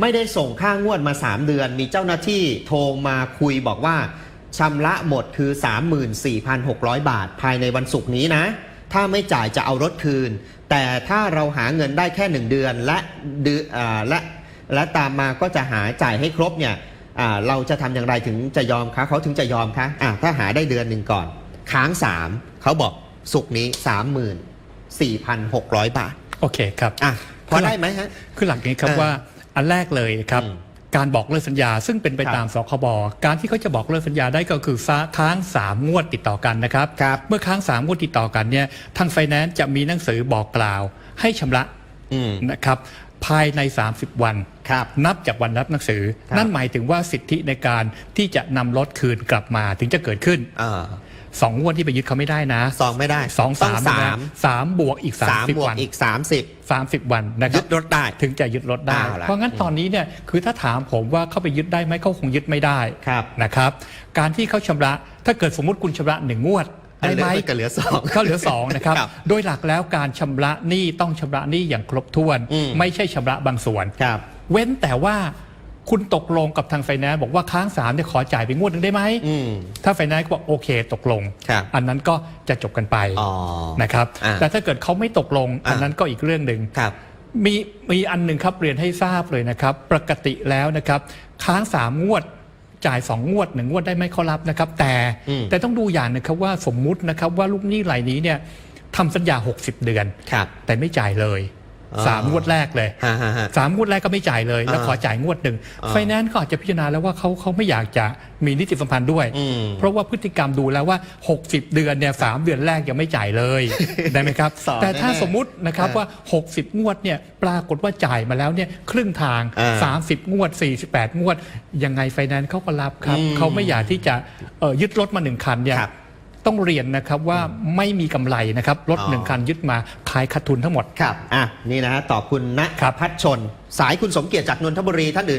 ไม่ได้ส่งค่างวดมา 3 เดือน มีเจ้าหน้าที่โทรมาคุยบอกว่าชำระหมดคือ 34,600 บาท ภายในวันศุกร์นี้นะ ถ้าไม่จ่ายจะเอารถคืน แต่ถ้าเราหาเงินได้แค่ 1 เดือนและเดือนอ่าและและตามมาก็จะหาจ่ายให้ครบเนี่ยอ่าเราจะทำอย่างไรถึงจะยอมคะเขาถึงจะยอมคะอะถ้าหาได้เดือนหนึ่งก่อน ค้าง 3 เขาบอกศุกร์นี้ 34,600 บาท โอเคครับอะพอได้ไหมฮะ คือหลักนี้ครับเออว่า อันแรกเลยครับอืมการบอกเลิกสัญญาซึ่งเป็นไปครับตามสคบการที่เขาจะบอกเลิกสัญญาได้ก็คือฟ้าค้าง3งวดติดต่อกันนะครับครับเมื่อค้าง3งวดติดต่อกันเนี่ยทางไฟแนนซ์จะมีหนังสือบอกกล่าว ให้ชำระอืม นะครับภายใน 30 วันครับนับจากวันรับหนังสือครับนั่นหมายถึงว่าสิทธิในการที่จะนำรถคืนกลับมาถึงจะเกิดขึ้นเออสองงวดที่ไปยึดเขาไม่ได้นะสองไม่ได้สองสามต้นะสามสามบวกอีกสาม30บวกวันอีก30 30วันนะคยึรับดรถได้ถึงจะยึดรถได้เอาล่ะเพราะงั้นตอนนี้เนี่ยคือถ้าถามผมว่าเข้าไปยึดได้ไหมเขาคงยึดไม่ได้ครับนะครับ การที่เขาชำระถ้าเกิดสมมติคุณชำระหนึ่งงวด ได้ไหมก็เหลือสองก็เหลือสองนะครับครับโดยหลักแล้วการชำระหนี้ต้องชำระหนี้อย่างครบถ้วนอืมไม่ใช่ชำระบางส่วนครับเว้นแต่ว่าคุณตกลงกับทางไฟแนนซ์บอกว่าค้างสามเนี่ยขอจ่ายไปงวดหนึ่งได้ไหมอืมถ้าไฟแนนซ์ก็บอกโอเคตกลงครับอันนั้นก็จะจบกันไปอ๋อนะครับอ่าแต่ถ้าเกิดเขาไม่ตกลงอ่าอันนั้นก็อีกเรื่องหนึ่งครับมีมีอันหนึ่งครับเรียนให้ทราบเลยนะครับ ปกติแล้วนะครับ ค้างสามงวด จ่ายสองงวดหนึ่งงวดได้ไหมเขารับนะครับ แต่อืม แต่ต้องดูอย่างนะครับว่าสมมุตินะครับว่าลูกหนี้รายนี้เนี่ยทำสัญญา 60 เดือน ครับ แต่ไม่จ่ายเลยอ๋อ สามงวดแรกเลยฮะฮะฮะสามงวดแรกก็ไม่จ่ายเลย แล้วอ่าขอจ่ายงวดหนึ่งอ่าไฟแนนซ์ก็อาจจะพิจารณาแล้วว่าเขาเขาไม่อยากจะมีนิติสัมพันธ์ด้วยอืมเพราะว่าพฤติกรรมดูแล้วว่า 60 เดือนเนี่ยสามเดือนแรกยังไม่จ่ายเลยได้ไหมครับสอนแต่ถ้าแน่ๆสมมุตินะครับอ่าว่า 60 งวดเนี่ยปรากฏว่าจ่ายมาแล้วเนี่ยครึ่งทางอ่า30 งวด 48 งวดยังไงไฟแนนซ์เขาก็รับครับอืมเขาไม่อยากที่จะเอ่อยึดรถมาหนึ่งคันเนี่ยครับ ต้องเรียนนะครับว่าไม่มีกำไรนะครับรถอ๋อหนึ่งคันยึดมาขายขาดทุนทั้งหมดครับอะนี่นะฮะตอบคุณณครับพัชชน สายคุณสมเกียรติจากนนทบุรีท่านอื่น